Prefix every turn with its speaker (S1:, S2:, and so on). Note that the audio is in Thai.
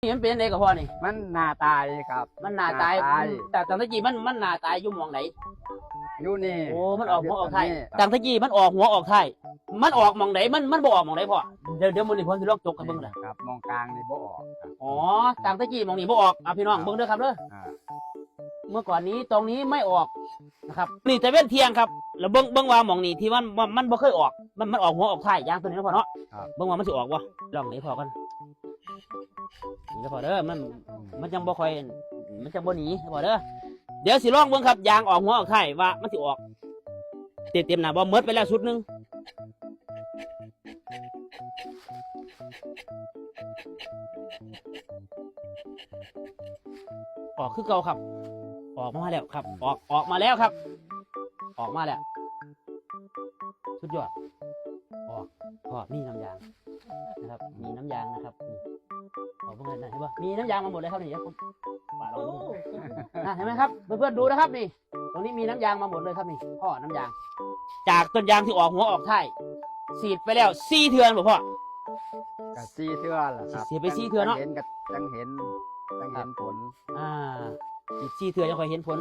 S1: นี่มันเป็นอะไรกับพ่อนี่
S2: มันหน้าตายครับ
S1: มันหนาตาย
S2: หน้าตาย
S1: แต่ตอนตะกี้มันมันหนาตายอยู่หมองไหน
S2: อยู่นี่
S1: โอ้ มันออกหัวออกไทาย
S2: นี่
S1: ต่างตะกี้มันออกหัวออกไทายมันออกหมองไหนมันมันบ่ออกหมองไหนพ่อ เดี๋ยวเดี๋ยวมื้อนี้พ่อสิลองจกกันเบิ่งเลย
S2: ครับมองกลางนี่บ่ออกครับ
S1: อ๋อต่างตะกี้หมองนี้บ่ออกอะพี่น้องเบิ่งเด้อครับเด้อ
S2: อ่า
S1: เมื่อก่อนนี้ตรงนี้ไม่ออกนะครับนี่แต่เว้นเที่ยงครับ แล้วเบิ่งเบิ่งว่าหมองนี้ที่มันมันมันบ่เคยออก มันมันออกหัวออกท้ายอย่างตัวนี้เนาะพ่อเนาะ เบิ่งว่ามันสิออกบ่ลองนี้พอกัน นี่เด้อพ่อเด้อมัน มันจังบ่ค่อย มันจังบ่หนีเด้อพ่อเด้อเดี๋ยวสิลองเบิ่งครับยางออกหัวออกท้ายว่ามันสิออก เต็มเต็มๆหน้าบ่หมดไปแล้วชุดหนึงออกคือเก่าครับ ออกมาแล้วครับ ออกออกมาแล้วครับ ออกมาแล้ว สุดยอด ออกพอมีน้ำยางนะครับ มีน้ำยางนะครับนี่ ออกเพื่อนนะเห็นปะมีน้ำยางมาหมดเลยครับนี่เดี๋ยวผมปาดเอาดูนะเห็นไหมครับเพื่อนๆดูนะครับนี่ ตรงนี้มีน้ำยางมาหมดเลยครับนี่พ่อน้ำยาง จากต้นยางที่ออกหัวออกท้ายสีดไปแล้วสี่เทือนบ่พ่อ
S2: ก็ซีเทือล่ะครับ
S1: เสียไปสี่เทื่อเนาะ
S2: จังเห็นกับจังเห็นจังเห็นผล
S1: อ่าสีดสี่เทือนยังค่อยเห็นผล